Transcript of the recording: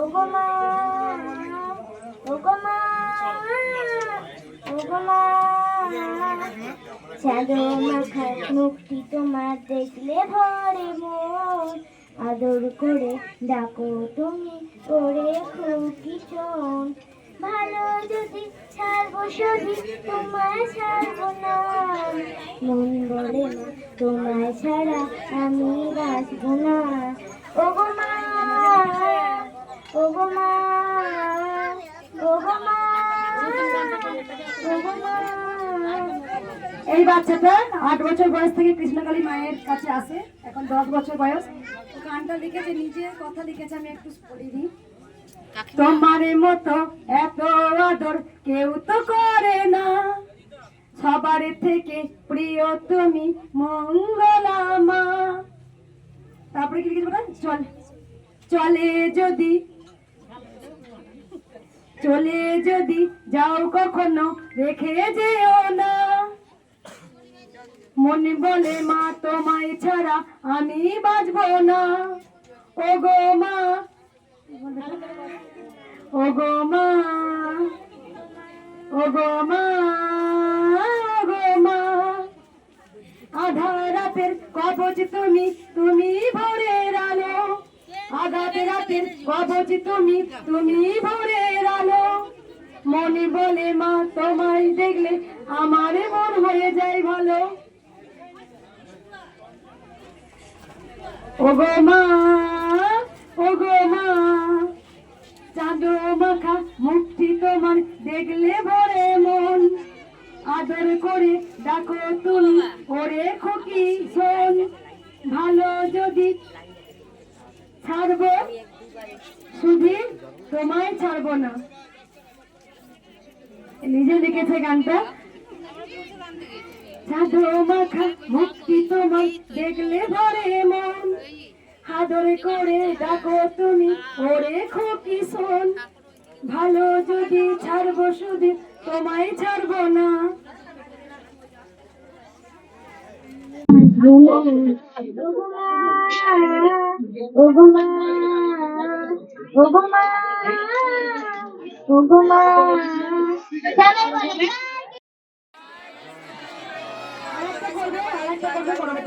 ওগো মা ওগো মা ওগো মা চাঁদো মুক্তি তোমার দেখলে ভরে মন আদর করে ডাকো তুমি করে খুকি চোন ভালো যদি ছাড়বো যদি তোমায় ছাড়বো না মন বলে তোমায় ছাড়া আমি বাঁচবো না। ওগো মা ওগো মা ওগো মা ওগো মা এই বাচ্চাটা আট বছর বয়স থেকে কৃষ্ণকালী মায়ের কাছে আসে এখন দশ বছর বয়স। তো গানটা লিখেছে নিজে কথা লিখেছে আমি একটু পড়ে দিই তোমার মতো এত আদর কেউ তো করে না। সবার থেকে প্রিয় তুমি মঙ্গলা মা। তারপরে কি লিখেছে বলো? চল চলে যদি চলে যদি যাও কখনো রেখে যেও না। মনে বলে, মা, তোমায় ছাড়া আমি বাঁচবো না। ও গো মা ও গো মা ও গো মা গো মা আধা রাতের কবচ তুমি তুমি ভোরের আলো। আঘাত রাতের কবচ তুমি তুমি ভোরের আলো। মনে বলে, মা, তোমায় দেখলে আমার হয়ে যায় ভালো ওগো মা ওগো মা চাঁদো মাখা মুক্তি তোমার দেখলে ভরে মন। আদর করে ডাকো তুমি ওরে খুকি শোন। ভালো যদি ছাড়বো, শুধু তোমায় ছাড়বো না। নিজে লিখেছে গানটা। সাধু মাখা মুক্তি তোমার দেখলে ভরে মন। আদর করে ডাকো তুমি, ওরে খোকি শোন। ভালো যদি ছাড়বো শুধু তোমায় ছাড়বো না। ওগো মা ওগো মা করবে আরেকটা করবে করবে?